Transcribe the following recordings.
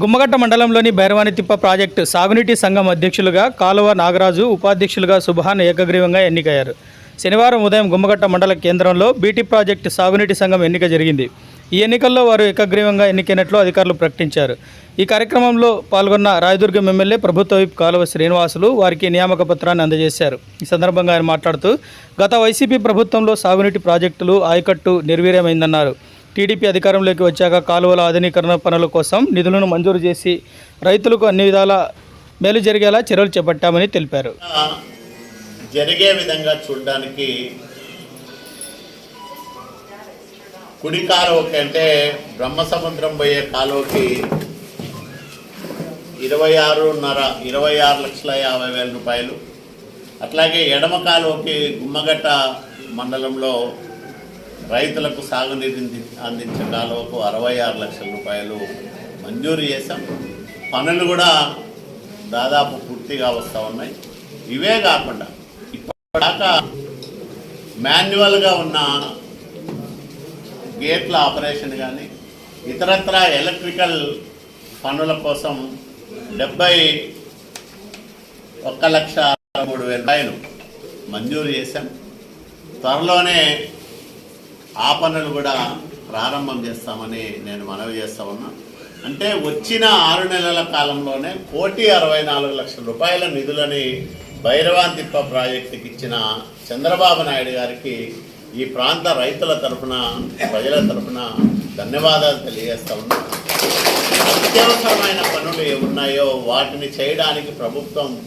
గుమ్మగట్ట మండలంలోని భైరవానితిప్ప ప్రాజెక్టు సాగునీటి సంఘం అధ్యక్షులుగా కాలువ నాగరాజు ఉపాధ్యక్షులుగా సుభాన్ ఏకగ్రీవంగా ఎన్నికయ్యారు. శనివారం ఉదయం గుమ్మగట్ట మండల కేంద్రంలో బీటీ ప్రాజెక్టు సాగునీటి సంఘం ఎన్నిక జరిగింది. ఈ ఎన్నికల్లో వారు ఏకగ్రీవంగా ఎన్నికైనట్లు అధికారులు ప్రకటించారు. ఈ కార్యక్రమంలో పాల్గొన్న రాయదుర్గం ఎమ్మెల్యే ప్రభుత్వ విప్ కాలువ శ్రీనివాసులు వారికి నియామక పత్రాన్ని అందజేశారు. ఈ సందర్భంగా ఆయన మాట్లాడుతూ గత వైసీపీ ప్రభుత్వంలో సాగునీటి ప్రాజెక్టులు ఆయకట్టు నిర్వీర్యమైందన్నారు. టీడీపీ అధికారంలోకి వచ్చాక కాలువల ఆధునీకరణ పనుల కోసం నిధులను మంజూరు చేసి రైతులకు అన్ని విధాల మేలు జరిగేలా చర్యలు చేపట్టామని తెలిపారు. జరిగే విధంగా చూడడానికి కుడి కాలువకి అంటే బ్రహ్మసముద్రం పోయే కాలువకి ఇరవై ఆరున్నర ఇరవై ఆరు లక్షల యాభై వేల రూపాయలు. అట్లాగే ఎడమ కాలువకి గుమ్మగట్ట మండలంలో రైతులకు సాగునీరు అందించే కాలువకు అరవై ఆరు లక్షల రూపాయలు మంజూరు చేశాం. పనులు కూడా దాదాపు పూర్తిగా వస్తూ ఉన్నాయి. ఇవే కాకుండా ఇప్పటిదాకా మాన్యువల్గా ఉన్న గేట్ల ఆపరేషన్ కానీ ఇతరత్ర ఎలక్ట్రికల్ పనుల కోసం డెబ్బై ఒక్క లక్ష మూడు వేల రూపాయలు మంజూరు చేశాం. త్వరలోనే ఆ పనులు కూడా ప్రారంభం చేస్తామని నేను మనవి చేస్తా ఉన్నా. అంటే వచ్చిన ఆరు నెలల కాలంలోనే కోటి అరవై నాలుగు లక్షల రూపాయల నిధులని భైరవాంతిప్ప ప్రాజెక్టుకి ఇచ్చిన చంద్రబాబు నాయుడు గారికి ఈ ప్రాంత రైతుల తరఫున ప్రజల తరఫున ధన్యవాదాలు తెలియజేస్తా ఉన్నా. అత్యవసరమైన పనులు ఏమున్నాయో వాటిని చేయడానికి ప్రభుత్వం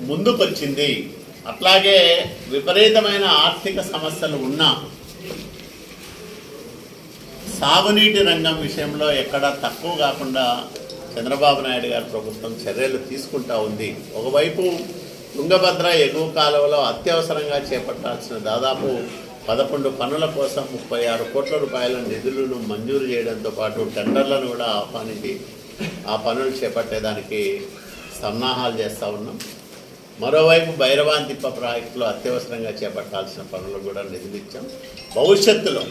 ముందుకొచ్చింది. అట్లాగే విపరీతమైన ఆర్థిక సమస్యలు ఉన్నా సాగునీటి రంగం విషయంలో ఎక్కడా తక్కువ కాకుండా చంద్రబాబు నాయుడు గారి ప్రభుత్వం చర్యలు తీసుకుంటా ఉంది. ఒకవైపు తుంగభద్ర ఎగువ కాలువలో అత్యవసరంగా చేపట్టాల్సిన దాదాపు పదకొండు పనుల కోసం ముప్పై ఆరు కోట్ల రూపాయల నిధులను మంజూరు చేయడంతో పాటు టెండర్లను కూడా ఆహ్వానించి ఆ పనులు చేపట్టేదానికి సన్నాహాలు చేస్తూ ఉన్నాం. మరోవైపు భైరవాంతిప్ప ప్రాజెక్టులో అత్యవసరంగా చేపట్టాల్సిన పనులు కూడా నిధులు ఇచ్చాం భవిష్యత్తులో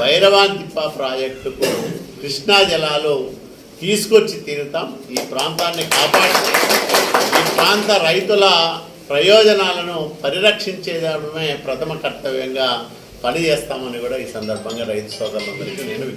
భైరవాంతిప్ప ప్రాజెక్టుకు కృష్ణా జలాలు తీసుకొచ్చి తీరుతాం. ఈ ప్రాంతాన్ని కాపాడి ఈ ప్రాంత రైతుల ప్రయోజనాలను పరిరక్షించేదమే ప్రథమ కర్తవ్యంగా పనిచేస్తామని కూడా ఈ సందర్భంగా రైతు సోదరులందరికీ నేను